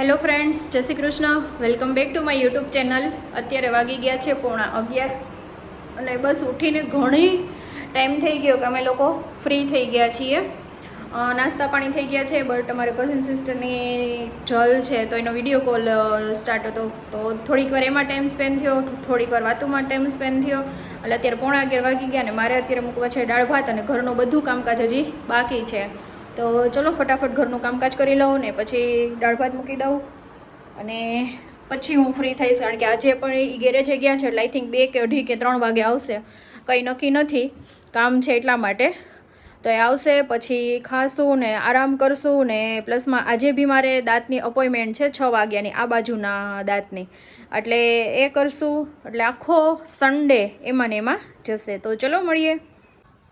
Hello friends જય Shri Krishna. Welcome back to my YouTube channel અત્યારે વાગી ગયા છે પોણા અગિયાર અને બસ ઉઠીને ઘણી ટાઈમ થઈ ગયો કે અમે લોકો ફ્રી થઈ ગયા છીએ. નાસ્તા પાણી થઈ ગયા છે બટ અમારે કઝિન સિસ્ટરની જલ છે, તો એનો વીડિયો કોલ સ્ટાર્ટ હતો. તો થોડીક વાર એમાં ટાઈમ સ્પેન્ડ થયો, થોડીક વાર વાતુમાં ટાઈમ સ્પેન્ડ થયો. એટલે અત્યારે પોણા અગિયાર વાગી ગયા અને મારે અત્યારે મૂકવા છે દાળ ભાત અને ઘરનું બધું કામકાજ હજી બાકી છે. તો ચલો ફટાફટ ઘરનું કામકાજ કરી લઉં ને પછી દાળ ભાત મૂકી દઉં. અને પછી હું ફ્રી થઈશ કારણ કે આજે પણ એ ગેરેજે ગયા છે, એટલે આઈ થિંક બે કે અઢી કે ત્રણ વાગે આવશે. કંઈ નક્કી નથી, કામ છે એટલા માટે. તો એ આવશે, પછી ખાશું ને આરામ કરશું ને પ્લસમાં આજે બી મારે દાંતની અપોઇન્ટમેન્ટ છે છ વાગ્યાની, આ બાજુના દાંતની. એટલે એ કરશું, એટલે આખો સન્ડે એમાં ને એમાં જશે. તો ચલો મળીએ.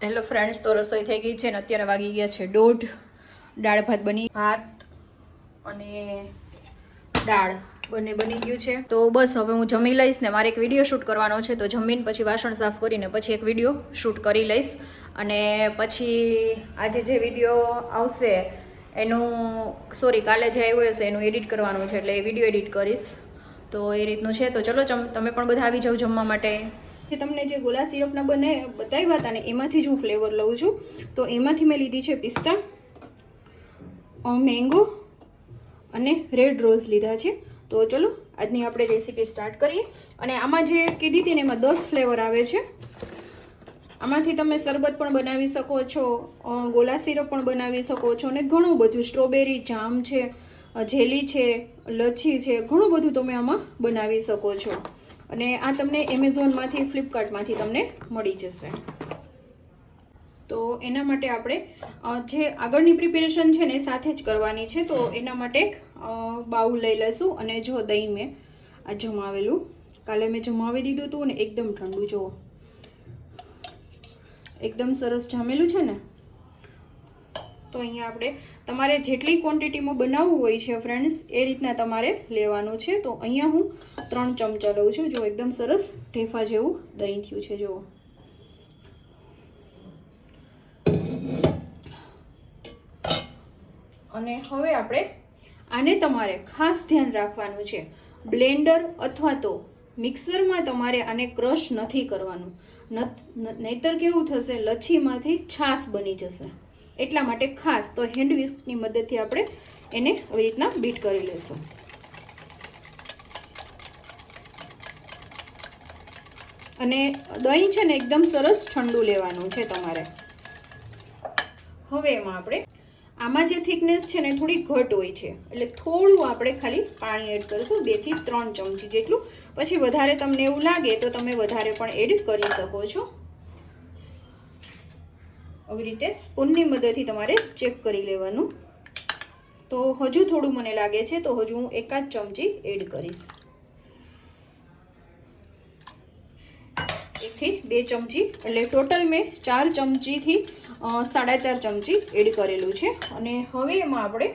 હેલો ફ્રેન્ડ્સ તો રસોઈ થઈ ગઈ છે ને અત્યારે વાગી ગયા છે દોઢ. દાળ ભાત બની ભાત અને દાળ બંને બની ગયું છે. તો બસ હવે હું જમી લઈશ ને મારે એક વીડિયો શૂટ કરવાનો છે. તો જમીન પછી વાસણ સાફ કરીને પછી એક વીડિયો શૂટ કરી લઈશ. અને પછી આજે જે વીડિયો આવશે એનું સોરી કાલે જે આવ્યો હશે એનું એડિટ કરવાનું છે એટલે એ વીડિયો એડિટ કરીશ. તો એ રીતનું છે. તો ચલો તમે પણ બધા આવી જાઓ જમવા માટે. કે તમને જે ગોલા સિરપના બને બતાવ્યા હતા ને એમાંથી જ હું ફ્લેવર લઉં છું. તો એમાંથી મેં લીધી છે પિસ્તા. મેંગો અને રેડ રોઝ લીધા છે. તો ચલો, આજની આપણે રેસીપી સ્ટાર્ટ કરીએ. અને આમાં જે કીધી હતી ને એમાં દસ ફ્લેવર આવે છે. આમાંથી તમે શરબત પણ બનાવી શકો છો ગોલા સિરપ પણ બનાવી શકો છો, અને ઘણું બધું સ્ટ્રોબેરી જામ છે જેલી છે, લચ્છી છે, ઘણું બધું તમે આમાં બનાવી શકો છો. અને આ તમને એમેઝોનમાંથી ફ્લિપકાર્ટમાંથી તમને મળી જશે. તો એના માટે આપણે જે આગળની પ્રિપેરેશન છે ને સાથે જ કરવાની છે. તો એના માટે બાઉલ લઈ લઈશું અને જો દહીં મેં આ જમાવેલું. કાલે મેં જમાવી દીધું હતું ને એકદમ ઠંડુ, જુઓ. એકદમ સરસ જામેલું છે ને? તો અહીંયા આપણે તમારે જેટલી ક્વોન્ટિટીમાં બનાવવું હોય છે ફ્રેન્ડ્સ એ રીતના તમારે લેવાનું છે. તો અહીંયા હું ત્રણ ચમચા લઉં છું. જો એકદમ સરસ ઢેફા જેવું દહીં થયું છે, જુઓ. અને હવે આપણે આને તમારે ખાસ ધ્યાન રાખવાનું છે. બ્લેન્ડર અથવા તો મિક્સરમાં તમારે આને ક્રશ નથી કરવાનું. નહીતર કેવું થશે? લચ્છીમાંથી છાશ બની જશે. એટલા માટે ખાસ તો હેન્ડ વિસ્કની મદદથી આપણે એને આવી રીતના બીટ કરી લેશું. અને દહીં છે ને એકદમ સરસ ઠંડુ લેવાનું છે તમારે. હવે એમાં આપણે આમાં જે થિકનેસ છે ને થોડી ઘટ હોય છે. એટલે થોડું આપણે ખાલી પાણી એડ કરીશું બેથી ત્રણ ચમચી જેટલું. પછી વધારે તમને એવું લાગે તો તમે વધારે પણ એડ કરી શકો છો. આવી રીતે સ્પૂનની મદદથી તમારે ચેક કરી લેવાનું. તો હજુ થોડું મને લાગે છે, તો હજુ હું એકાદ ચમચી એડ કરીશ. એકથી બે ચમચી, એટલે ટોટલ મેં ચાર ચમચીથી સાડા ચાર ચમચી એડ કરેલું છે. અને હવે એમાં આપણે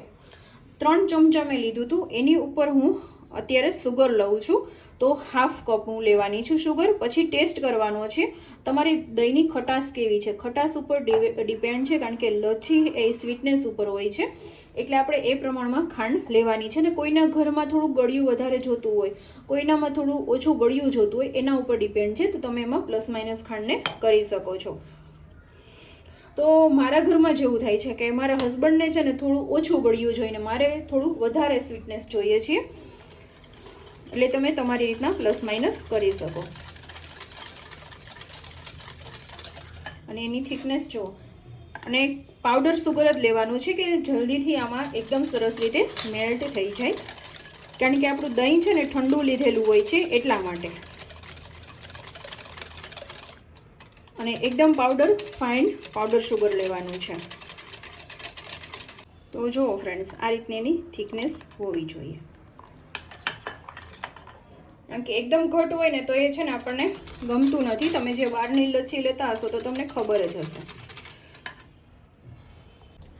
ત્રણ ચમચા મેં લીધું હતું. એની ઉપર હું અત્યારે સુગર લઉં છું. તો હાફ કપ હું લેવાની છું શુગર પછી ટેસ્ટ કરવાનો છે. તમારી દહીંની ખટાશ કેવી છે? ખટાશ ઉપર ડિપેન્ડ છે કારણ કે લચ્છી એ સ્વીટનેસ ઉપર હોય છે. એટલે આપણે એ પ્રમાણમાં ખાંડ લેવાની છે ને કોઈના ઘરમાં થોડું ગળ્યું વધારે જોતું હોય, કોઈનામાં થોડું ઓછું ગળ્યું જોતું હોય, એના ઉપર ડિપેન્ડ છે. તો તમે એમાં પ્લસ માઇનસ ખાંડને કરી શકો છો. તો મારા ઘરમાં જેવું થાય છે કે મારા હસબન્ડને છે ને થોડું ઓછું ગળ્યું જોઈને મારે થોડું વધારે સ્વીટનેસ જોઈએ છે એટલે તમે તમારી રીતના પ્લસ માઇનસ કરી શકો. અને એની થિકનેસ જુઓ. અને પાવડર સુગર જ લેવાનું છે કે જલ્દીથી આમાં એકદમ સરસ રીતે મેલ્ટ થઈ જાય. કારણ કે આપણું દહીં છે ને ઠંડુ લીધેલું હોય છે એટલા માટે. અને એકદમ પાવડર, ફાઇન પાવડર સુગર લેવાનું છે. તો જુઓ ફ્રેન્ડ્સ, આ રીતની એની થિકનેસ હોવી જોઈએ. કારણ કે એકદમ ઘટ હોય ને તો એ છે ને આપણને ગમતું નથી. તમે જે બહારની લચ્છી લેતા હશો તો તમને ખબર જ હશે.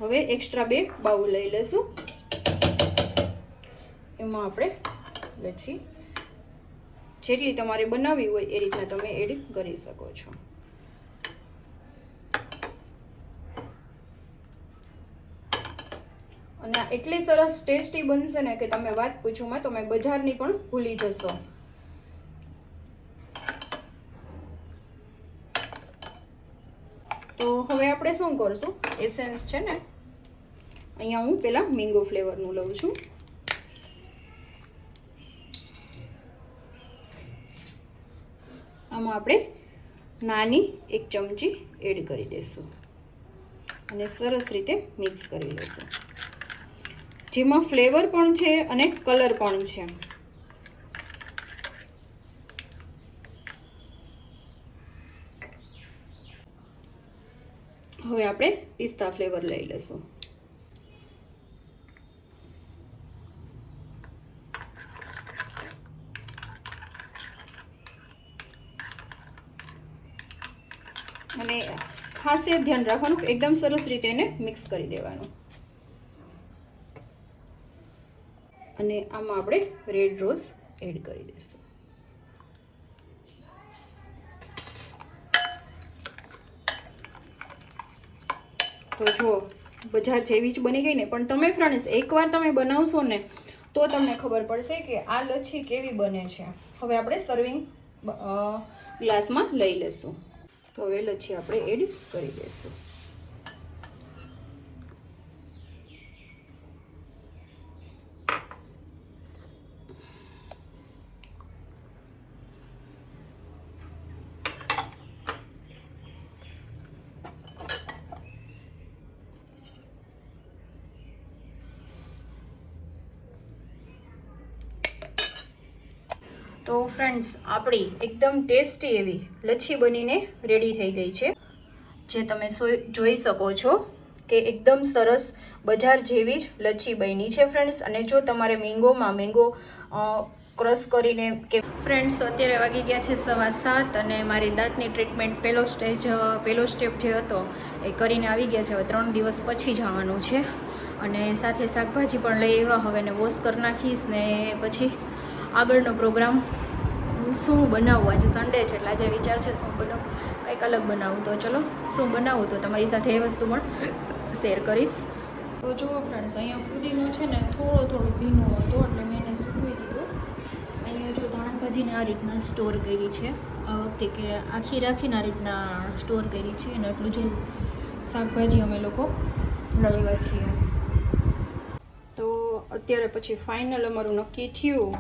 હવે એક્સ્ટ્રા બે બાઉલ લઈ લેશું. એમાં આપણે લચ્છી જેટલી તમારે બનાવવી હોય એ રીતના તમે એડ કરી શકો છો. અને આ એટલી સરસ ટેસ્ટી બનશે ને કે તમે વાત પૂછોમાં તમે બજારની પણ ભૂલી જશો. તો હવે આપણે શું કરશું? એસેન્સ છે ને, અહીંયા હું પેલા મેંગો ફ્લેવરનું લઉં છું. આમાં આપણે નાની એક ચમચી એડ કરી દઈશું. અને સરસ રીતે મિક્સ કરી લઈશું. જેમાં ફ્લેવર પણ છે અને કલર પણ છે. હવે આપણે પિસ્તા ફ્લેવર લઈ લઈશું. અને ખાસ એ ધ્યાન રાખવાનું એકદમ સરસ રીતે એને મિક્સ કરી દેવાનું. અને આમાં આપણે રેડ રોઝ એડ કરી દઈશું. તો જો, બજાર જેવી જ બની ગઈ ને. પણ તમે ફ્રેન્ડ્સ એકવાર તમે બનાવશો ને, તો તમને ખબર પડશે કે આ લચ્છી કેવી બને છે. હવે આપણે સર્વિંગ ગ્લાસમાં લઈ લેશું. તો હવે લચ્છી આપણે એડ કરી દઈશું. તો ફ્રેન્ડ્સ આપણી એકદમ ટેસ્ટી એવી લચ્છી બનીને રેડી થઈ ગઈ છે. જે તમે જોઈ શકો છો કે એકદમ સરસ બજાર જેવી જ લચ્છી બની છે ફ્રેન્ડ્સ અને જો તમારે મેંગોમાં મેંગો ક્રશ કરીને કે ફ્રેન્ડ્સ અત્યારે વાગી ગયા છે સવા સાત અને મારી દાંતની ટ્રીટમેન્ટ પહેલો સ્ટેજ પહેલો સ્ટેપ જે હતો એ કરીને આવી ગયા છે. હવે ત્રણ દિવસ પછી જવાનું છે. અને સાથે શાકભાજી પણ લઈ આવ્યા. હવે ને વોશ કરી નાખીશ ને પછી આગળનો પ્રોગ્રામ શું બનાવવું આજે સન્ડે છે એટલે આજે વિચાર છે શું બનાવું? કંઈક અલગ બનાવું. તો ચલો, શું બનાવું? તો તમારી સાથે એ વસ્તુ પણ શેર કરીશ. તો જુઓ ફ્રેન્ડ્સ અહીંયા ફુદીનો છે ને થોડો થોડો ભીનો હતો, એટલે મેં એને સૂકવી દીધો. અહીંયા જો ધાણાભાજીને આ રીતના સ્ટોર કરી છે. આ વખતે કે આખી રાખીને આ રીતના સ્ટોર કરી છે અને એટલું જ શાકભાજી અમે લોકો લઈ છીએ. તો અત્યારે પછી ફાઇનલ અમારું નક્કી થયું.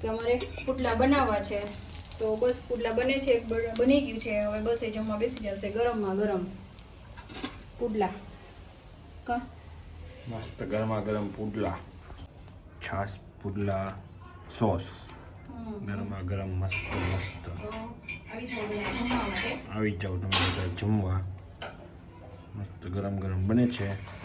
કે અમારે પુટલા બનાવવા છે. તો બસ પુટલા બને છે એક બની ગયું છે. હવે બસ એ જમવા બેસી જશે ગરમમાં ગરમ પુડલા. કા? મસ્ત ગરમા ગરમ પુડલા. છાશ પુડલા સોસ. ગરમા ગરમ મસ્ત મસ્ત. આવી જાઓ તમે બધા જમવા. મસ્ત ગરમ ગરમ બને છે.